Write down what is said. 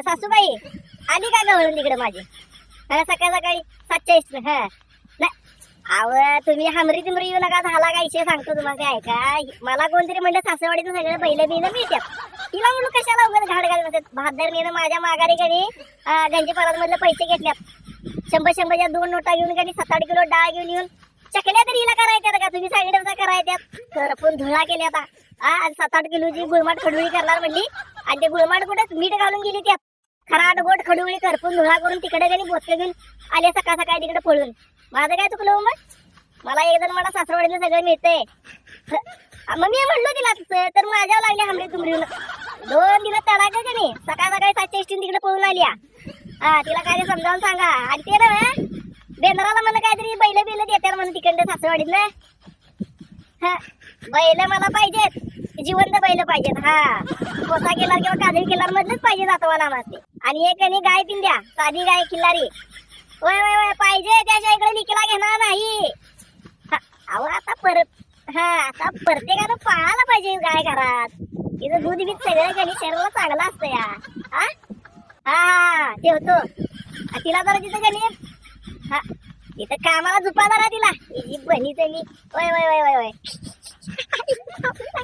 सासूबाई आली का गवळून तिकडे माझी? मला सकाळ सकाळी सातच्या इष्ट हा. नाही. अव तुम्ही हमरी तिमरी येऊ नका झाला का इशे सांगतो तुम्हाला काय का मला कोणतरी म्हणलं सासूवाडीचं सगळं पहिलं बिलं मिळतात. तिला म्हणून कशाला उगाच घाट घालत बसत? बहादर माझ्या माघारी कधी गंजी पैसे घेतल्यात. शंभर शंभरच्या दोन नोटा घेऊन कधी सात आठ किलो डाळ घेऊन येऊन चकल्या तरी हिला करायच्या का? तुम्ही सांगितलं तसं करायच्यात. तर पण धुळा केल्या आता आज सात आठ किलोची गुळमाट खडुळी करणार म्हणली. आणि ते गुळमाट कुठं? मीठ घालून गेली त्यात. खराट गोट खडुळी करपून धुळा करून तिकडे गेली बोचके घेऊन आले सकाळ सकाळी तिकडे पळून. माझं काय चुकलं हो मग? मला एकदम मला सासरवाडीला सगळं मिळतंय. ह, मग मी म्हणलो तिला तर माझ्यावर लागले हमरे तुमरी दोन दिवस तडाक का नाही? सकाळ सकाळी सातशे एसटीन तिकडे पळून आली हा. तिला काय समजावून सांगा. आणि ते ना बेंद्राला मला काहीतरी बैल बिल देतात म्हणून तिकडे सासरवाडीत ना हा बैल मला पाहिजेत. जिवंत बैल पाहिजेत हा. कोसा केलार किंवा काजळी केल्यावर मधलंच पाहिजे जातो मला माझे आणि एक आणि गाय पिन द्या साधी गाय किल्लारी वय वय वय पाहिजे त्याच्या इकडे निकला घेणार नाही. हा, अहो आता परत हा आता प्रत्येकानं पाळायला पाहिजे गाय घरात. तिचं दूध बीत सगळं कधी शरीराला चांगलं असतं या. हा? हा हा ठेवतो. तिला जरा तिथं कणी हा तिथं कामाला झुपाला ना तिला. हिची बहिणीचं मी. वय वय वय वय वय.